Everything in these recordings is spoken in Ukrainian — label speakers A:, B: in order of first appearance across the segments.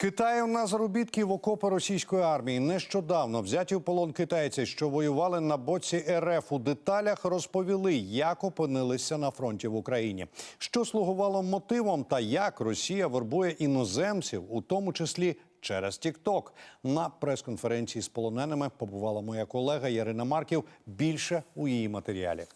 A: Китаю на заробітки в окопи російської армії нещодавно взяті в полон китайці, що воювали на боці РФ у деталях, розповіли, як опинилися на фронті в Україні, що слугувало мотивом та як Росія вербує іноземців, у тому числі через Тікток. На прес-конференції з полоненими побувала моя колега Ярина Марків. Більше у її матеріалі.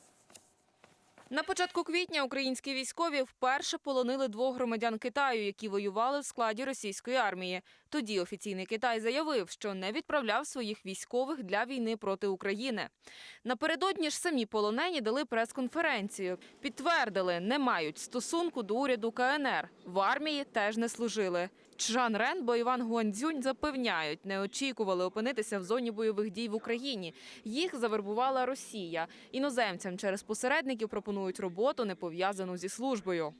B: На початку квітня українські військові вперше полонили двох громадян Китаю, які воювали в складі російської армії. Тоді офіційний Китай заявив, що не відправляв своїх військових для війни проти України. Напередодні ж самі полонені дали прес-конференцію. Підтвердили, не мають стосунку до уряду КНР. В армії теж не служили. Чжан Ренбо і Іван Гуандзюнь запевняють, не очікували опинитися в зоні бойових дій в Україні. Їх завербувала Росія. Іноземцям через посередників пропонують роботу, не пов'язану зі службою.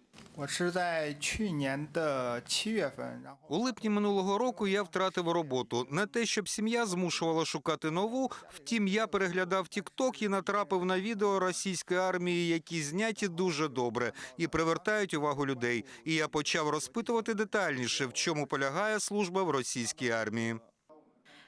C: У липні минулого року я втратив роботу. Не те, щоб сім'я змушувала шукати нову. Втім, я переглядав Тікток і натрапив на відео російської армії, які зняті дуже добре і привертають увагу людей. І я почав розпитувати детальніше в чому полягає служба в російській армії.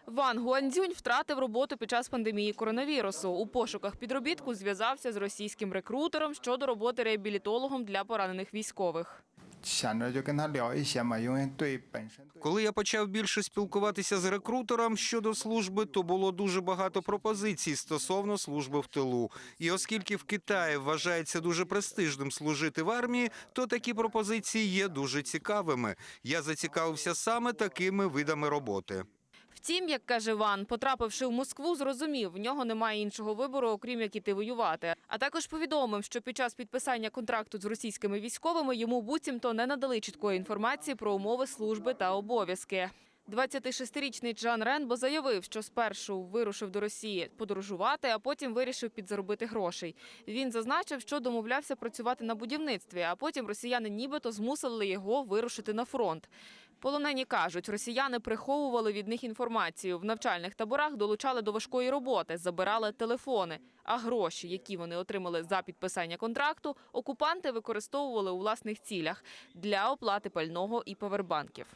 B: Ван Гуандзюнь втратив роботу під час пандемії коронавірусу. У пошуках підробітку зв'язався з російським рекрутером щодо роботи реабілітологом для поранених військових.
D: 想着就跟他聊一些嘛，因为对本身对
C: Коли я почав більше спілкуватися з рекрутером щодо служби, то було дуже багато пропозицій стосовно служби в тилу. І оскільки в Китаї вважається дуже престижним служити в армії, то такі пропозиції є дуже цікавими. Я зацікавився саме такими видами роботи.
B: Втім, як каже Ван, потрапивши в Москву, зрозумів, в нього немає іншого вибору, окрім як іти воювати. А також повідомив, що під час підписання контракту з російськими військовими йому буцімто не надали чіткої інформації про умови служби та обов'язки. 26-річний Джан Ренбо заявив, що спершу вирушив до Росії подорожувати, а потім вирішив підзаробити грошей. Він зазначив, що домовлявся працювати на будівництві, а потім росіяни нібито змусили його вирушити на фронт. Полонені кажуть, росіяни приховували від них інформацію. В навчальних таборах долучали до важкої роботи, забирали телефони. А гроші, які вони отримали за підписання контракту, окупанти використовували у власних цілях для оплати пального і павербанків.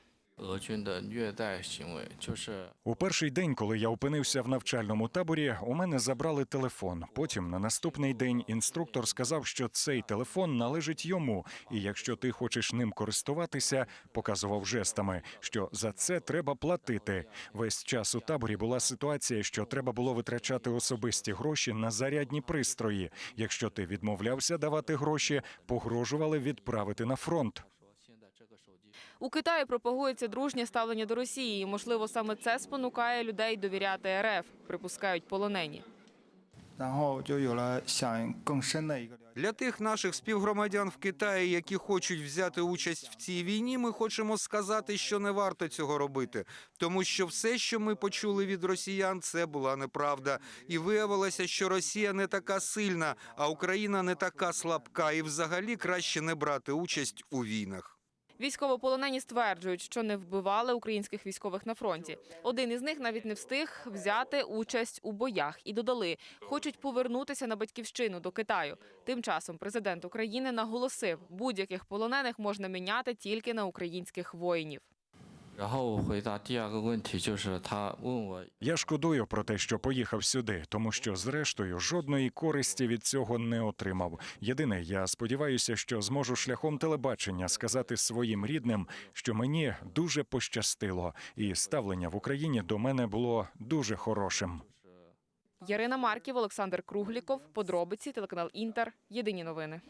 E: У перший день, коли я опинився в навчальному таборі, у мене забрали телефон. Потім на наступний день інструктор сказав, що цей телефон належить йому, і якщо ти хочеш ним користуватися, показував жестами, що за це треба платити. Весь час у таборі була ситуація, що треба було витрачати особисті гроші на зарядні пристрої. Якщо ти відмовлявся давати гроші, погрожували відправити на фронт.
B: У Китаї пропагується дружнє ставлення до Росії. і, Можливо, саме це спонукає людей довіряти РФ, припускають полонені.
C: Для тих наших співгромадян в Китаї, які хочуть взяти участь в цій війні, ми хочемо сказати, що не варто цього робити, тому що все, що ми почули від росіян, це була неправда. І виявилося, що Росія не така сильна, а Україна не така слабка, і взагалі краще не брати участь у війнах.
B: Військовополонені стверджують, що не вбивали українських військових на фронті. Один із них навіть не встиг взяти участь у боях і додали, хочуть повернутися на батьківщину до Китаю. Тим часом президент України наголосив, будь-яких полонених можна міняти тільки на українських воїнів.
E: Я шкодую про те, що поїхав сюди, тому що, зрештою, жодної користі від цього не отримав. Єдине, я сподіваюся, що зможу шляхом телебачення сказати своїм рідним, що мені дуже пощастило, і ставлення в Україні до мене було дуже хорошим.
B: Ярина Марків, Олександр Кругліков. Подробиці телеканал Інтер. Єдині новини.